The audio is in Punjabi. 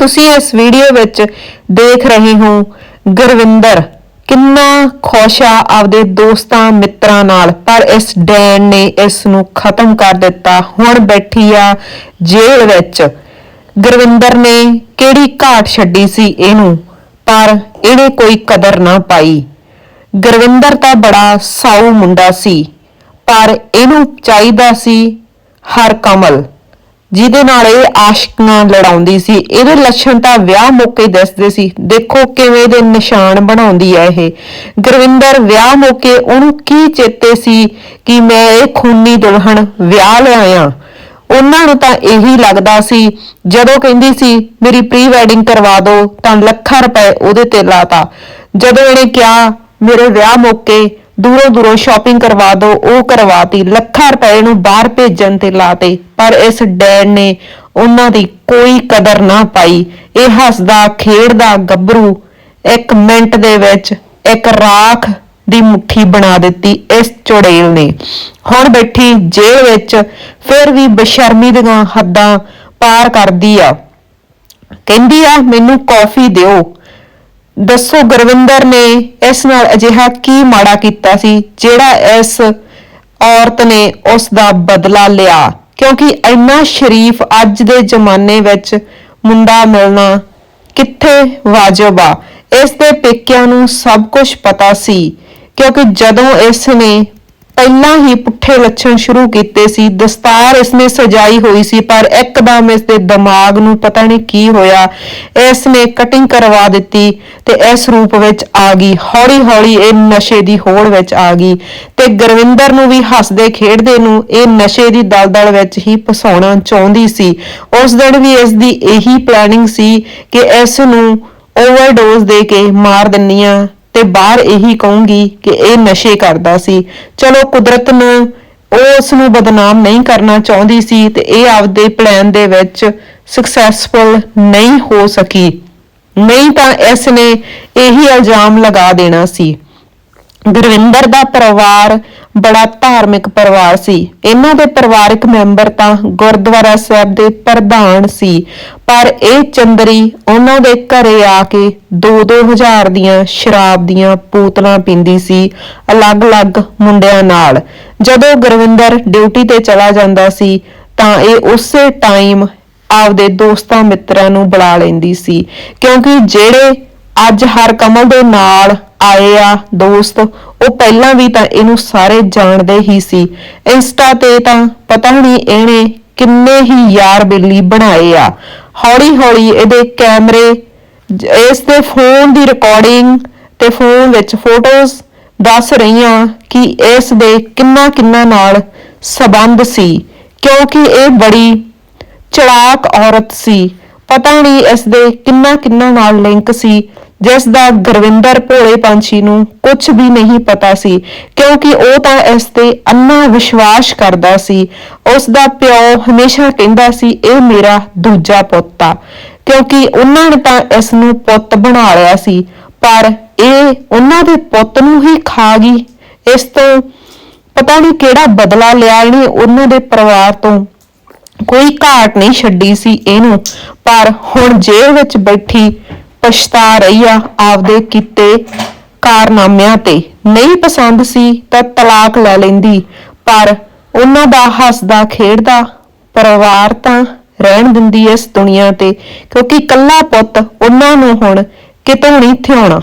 ਤੁਸੀਂ ਇਸ ਵੀਡੀਓ ਵਿੱਚ ਦੇਖ ਰਹੇ ਹੋ, ਗੁਰਵਿੰਦਰ, ਕਿੰਨਾ ਖੁਸ਼ ਆ ਆਪਦੇ ਦੋਸਤਾਂ, ਮਿੱਤਰਾਂ ਨਾਲ। ਪਰ ਇਸ ਡੈਨ ਨੇ ਇਸ ਨੂੰ ਖਤਮ ਕਰ ਦਿੱਤਾ। ਹੁਣ ਬੈਠੀ ਆ ਜੇਲ੍ਹ ਵਿੱਚ। ਗੁਰਵਿੰਦਰ ਨੇ ਕਿਹੜੀ ਘਾਟ ਛੱਡੀ ਸੀ ਇਹਨੂੰ? ਪਰ ਇਹਨੇ ਕੋਈ ਕਦਰ ਨਾ ਪਾਈ। ਗੁਰਵਿੰਦਰ ਤਾਂ ਬੜਾ ਸਾਊ ਮੁੰਡਾ ਸੀ। ਪਰ ਇਹਨੂੰ ਚਾਹੀਦਾ ਸੀ ਹਰ ਕਮਲ। ਜਿਹਦੇ ਨਾਲ ਇਹ ਆਸ਼ਕਾਂ ਲੜਾਉਂਦੀ ਸੀ। ਇਹਦੇ ਲੱਛਣ ਤਾਂ ਵਿਆਹ ਮੌਕੇ ਦੱਸਦੇ ਸੀ। ਦੇਖੋ ਕਿਵੇਂ ਦੇ ਨਿਸ਼ਾਨ ਬਣਾਉਂਦੀ ਹੈ ਇਹ। ਗੁਰਵਿੰਦਰ ਵਿਆਹ ਮੌਕੇ ਉਹਨੂੰ ਕੀ ਚੇਤੇ ਸੀ ਕਿ ਮੈਂ ਇਹ ਖੂਨੀ ਦੁਲਹਨ ਵਿਆਹ ਲਿਆਇਆ ਉਹਨਾਂ ਨੂੰ ਤਾਂ ਇਹੀ ਲੱਗਦਾ ਸੀ, ਜਦੋਂ ਕਹਿੰਦੀ ਸੀ, ਮੇਰੀ ਪ੍ਰੀ ਵੈਡਿੰਗ ਕਰਵਾ ਦਿਓ ਤਾਂ ਲੱਖਾਂ ਰੁਪਏ ਉਹਦੇ ਤੇ ਲਾਤਾ। ਜਦੋਂ ਇਹਨੇ ਕਿਹਾ, ਮੇਰੇ ਵਿਆਹ ਮੌਕੇ ਦੂਰੋਂ ਦੂਰੋਂ ਸ਼ਾਪਿੰਗ ਕਰਵਾ ਦਿਓ ਉਹ ਕਰਵਾਤੀ। ਲੱਖਾਂ ਰੁਪਏ ਨੂੰ ਬਾਹਰ ਭੇਜਣ ਤੇ ਲਾਤੇ। ਪਰ ਇਸ ਡੈਡ ਨੇ ਉਹਨਾਂ ਦੀ ਕੋਈ ਕਦਰ ਨਾ ਪਾਈ। ਇਹ ਹੱਸਦਾ, ਖੇਡਦਾ, ਗੱਭਰੂ, ਇੱਕ ਮਿੰਟ ਦੇ ਵਿੱਚ ਇੱਕ ਰਾਖ ਦੀ ਮੁੱਠੀ ਬਣਾ ਦਿੱਤੀ ਇਸ ਚੁੜੇਲ ਨੇ। ਹੁਣ ਬੈਠੀ ਜੇਲ੍ਹ ਵਿੱਚ ਫਿਰ ਵੀ ਬੇਸ਼ਰਮੀ ਦੀਆਂ ਹੱਦਾਂ ਪਾਰ ਕਰਦੀ ਆ। ਕਹਿੰਦੀ ਆ, ਮੈਨੂੰ ਕੌਫੀ ਦਿਓ। ਦੱਸੋ ਗੁਰਵਿੰਦਰ ਨੇ ਇਸ ਨਾਲ ਅਜਿਹਾ ਕੀ ਮਾੜਾ ਕੀਤਾ ਸੀ, ਜਿਹੜਾ ਇਸ ਔਰਤ ਨੇ ਉਸ ਦਾ ਬਦਲਾ ਲਿਆ? ਕਿਉਂਕਿ ਇੰਨਾ ਸ਼ਰੀਫ ਅੱਜ ਦੇ ਜ਼ਮਾਨੇ ਵਿੱਚ ਮੁੰਡਾ ਮਿਲਣਾ ਕਿੱਥੇ ਵਾਜਬ ਆ? ਇਸ ਦੇ ਪੇਕਿਆਂ ਨੂੰ ਸਭ ਕੁਝ ਪਤਾ ਸੀ, ਕਿਉਂਕਿ ਜਦੋਂ ਇਸ ਨੇ ਪਹਿਲਾਂ ਹੀ ਪੁੱਠੇ ਲੱਛਣ ਸ਼ੁਰੂ ਕੀਤੇ ਸੀ, ਦਸਤਾਰ ਇਸਨੇ ਸਜਾਈ ਹੋਈ ਸੀ, ਪਰ ਇੱਕਦਮ ਇਸ ਦੇ ਦਿਮਾਗ ਨੂੰ ਪਤਾ ਨਹੀਂ ਕੀ ਹੋਇਆ। ਇਸ ਨੇ ਕਟਿੰਗ ਕਰਵਾ ਦਿੱਤੀ ਤੇ ਇਸ ਰੂਪ ਵਿੱਚ ਆ ਗਈ। ਹੌਲੀ ਹੌਲੀ ਇਹ ਨਸ਼ੇ ਦੀ ਹੋੜ ਵਿੱਚ ਆ ਗਈ ਤੇ ਗੁਰਵਿੰਦਰ ਨੂੰ ਵੀ ਹੱਸਦੇ ਖੇਡਦੇ ਨੂੰ ਇਹ ਨਸ਼ੇ ਦੀ ਦਲਦਲ ਵਿੱਚ ਹੀ ਫਸਾਉਣਾ ਚਾਹੁੰਦੀ ਸੀ। ਉਸ ਦਿਨ ਵੀ ਇਸ ਦੀ ਇਹੀ ਪਲੈਨਿੰਗ ਸੀ ਕਿ ਇਸ ਨੂੰ ਓਵਰਡੋਜ਼ ਦੇ ਕੇ ਮਾਰ ਦਿੰਨੀ ਆ ਤੇ ਬਾਹਰ ਇਹੀ ਕਹੂੰਗੀ ਕਿ ਇਹ ਨਸ਼ੇ ਕਰਦਾ ਸੀ। ਚਲੋ ਕੁਦਰਤ ਨੂੰ ਉਹ ਉਸ ਨੂੰ ਬਦਨਾਮ ਨਹੀਂ ਕਰਨਾ ਚਾਹੁੰਦੀ ਸੀ ਤੇ ਇਹ ਆਪਦੇ ਪਲਾਨ ਦੇ ਵਿੱਚ ਸਕਸੈਸਫੁਲ ਨਹੀਂ ਹੋ ਸਕੀ। ਨਹੀਂ ਤਾਂ ਇਸ ਨੇ ਇਹੀ ਇਲਜ਼ਾਮ ਲਗਾ ਦੇਣਾ ਸੀ। ਗੁਰਵਿੰਦਰ ਦਾ ਪਰਿਵਾਰ ਬੜਾ ਧਾਰਮਿਕ ਪਰਿਵਾਰ ਸੀ। ਇਹਨਾਂ ਦੇ ਪਰਿਵਾਰਕ ਮੈਂਬਰ ਤਾਂ ਗੁਰਦੁਆਰਾ ਸਾਹਿਬ ਦੇ ਪ੍ਰਧਾਨ ਸੀ। ਪਰ ਇਹ ਚੰਦਰੀ ਉਹਨਾਂ ਦੇ ਘਰੇ ਆ ਕੇ 2-2000 ਦੀਆਂ ਸ਼ਰਾਬ ਦੀਆਂ ਪੂਤਲਾਂ ਪੀਂਦੀ ਸੀ ਅਲੱਗ-ਅਲੱਗ ਮੁੰਡਿਆਂ ਨਾਲ। ਜਦੋਂ ਗੁਰਵਿੰਦਰ ਡਿਊਟੀ ਤੇ ਚਲਾ ਜਾਂਦਾ ਸੀ, ਤਾਂ ਇਹ ਉਸੇ ਟਾਈਮ ਆਪਦੇ ਦੋਸਤਾਂ ਮਿੱਤਰਾਂ ਨੂੰ ਬੁਲਾ ਲੈਂਦੀ ਸੀ। ਕਿਉਂਕਿ ਜਿਹੜੇ ਅੱਜ ਹਰ ਕਮਲ ਦੇ ਨਾਲ ਆਏ ਆ ਦੋਸਤ। ਉਹ ਪਹਿਲਾਂ ਵੀ ਤਾਂ ਇਹਨੂੰ ਸਾਰੇ ਜਾਣਦੇ ਹੀ ਸੀ। ਇੰਸਟਾ ਤੇ ਤਾਂ ਪਤਾ ਨਹੀਂ ਇਹਨੇ ਕਿੰਨੇ ਹੀ ਯਾਰ ਬੇਲੀ ਬਣਾਏ ਆ। ਹੌਲੀ ਹੌਲੀ ਇਹਦੇ ਕੈਮਰੇ, ਇਸ ਦੇ ਫੋਨ ਦੀ ਰਿਕਾਰਡਿੰਗ ਤੇ ਫੋਨ ਵਿੱਚ ਫੋਟੋਜ਼ ਦੱਸ ਰਹੀਆਂ ਕਿ ਇਸ ਦੇ ਕਿੰਨਾ ਕਿੰਨਾ ਨਾਲ ਸਬੰਧ ਸੀ। ਕਿਉਂਕਿ ਇਹ ਬੜੀ ਚਲਾਕ ਔਰਤ ਸੀ। ਪਤਾ ਨਹੀਂ ਇਸ ਦੇ ਕਿੰਨਾ ਕਿੰਨਾ ਨਾਲ ਲਿੰਕ ਸੀ। ਜਿਸ ਦਾ ਗੁਰਵਿੰਦਰ ਭੋਲੇ ਪੰਛੀ ਨੂੰ ਕੁਝ ਵੀ ਨਹੀਂ ਪਤਾ ਸੀ, ਕਿਉਂਕਿ ਉਹ ਤਾਂ ਇਸ ਤੇ ਅੰਨਾ ਵਿਸ਼ਵਾਸ ਕਰਦਾ ਸੀ। ਉਸ ਦਾ ਪਿਓ ਹਮੇਸ਼ਾ ਕਹਿੰਦਾ ਸੀ, ਇਹ ਮੇਰਾ ਦੂਜਾ ਪੁੱਤ ਆ। ਕਿਉਂਕਿ ਉਹਨਾਂ ਨੇ ਤਾਂ ਇਸ ਨੂੰ ਪੁੱਤ ਬਣਾ ਲਿਆ ਸੀ। ਪਰ ਇਹ ਉਹਨਾਂ ਦੇ ਪੁੱਤ ਨੂੰ ਹੀ ਖਾ ਗਈ। ਇਸ ਤੋਂ ਪਤਾ ਨਹੀਂ ਕਿਹੜਾ ਬਦਲਾ ਲਿਆ ਇਹਨੇ ਉਹਨਾਂ ਦੇ ਪਰਿਵਾਰ ਤੋਂ। ਕੋਈ ਘਾਟ ਨਹੀਂ ਛੱਡੀ ਸੀ ਇਹਨੂੰ। ਪਰ ਹੁਣ ਜੇਲ੍ਹ ਵਿੱਚ ਬੈਠੀ ਪਛਤਾ ਰਹੀ ਆ ਆਪਦੇ ਕੀਤੇ ਕਾਰਨਾਮਿਆਂ ਤੇ। ਨਹੀਂ ਪਸੰਦ ਸੀ ਤਾਂ ਤਲਾਕ ਲੈ ਲੈਂਦੀ, ਪਰ ਉਹਨਾਂ ਦਾ ਹੱਸਦਾ ਖੇਡਦਾ ਪਰਿਵਾਰ ਤਾਂ ਰਹਿਣ ਦਿੰਦੀ ਇਸ ਦੁਨੀਆ ਤੇ, ਕਿਉਂਕਿ ਇਕੱਲਾ ਪੁੱਤ ਉਹਨਾਂ ਨੂੰ ਹੁਣ ਕਿਤੋਂ ਨਹੀਂ ਥਿਆਉਣਾ।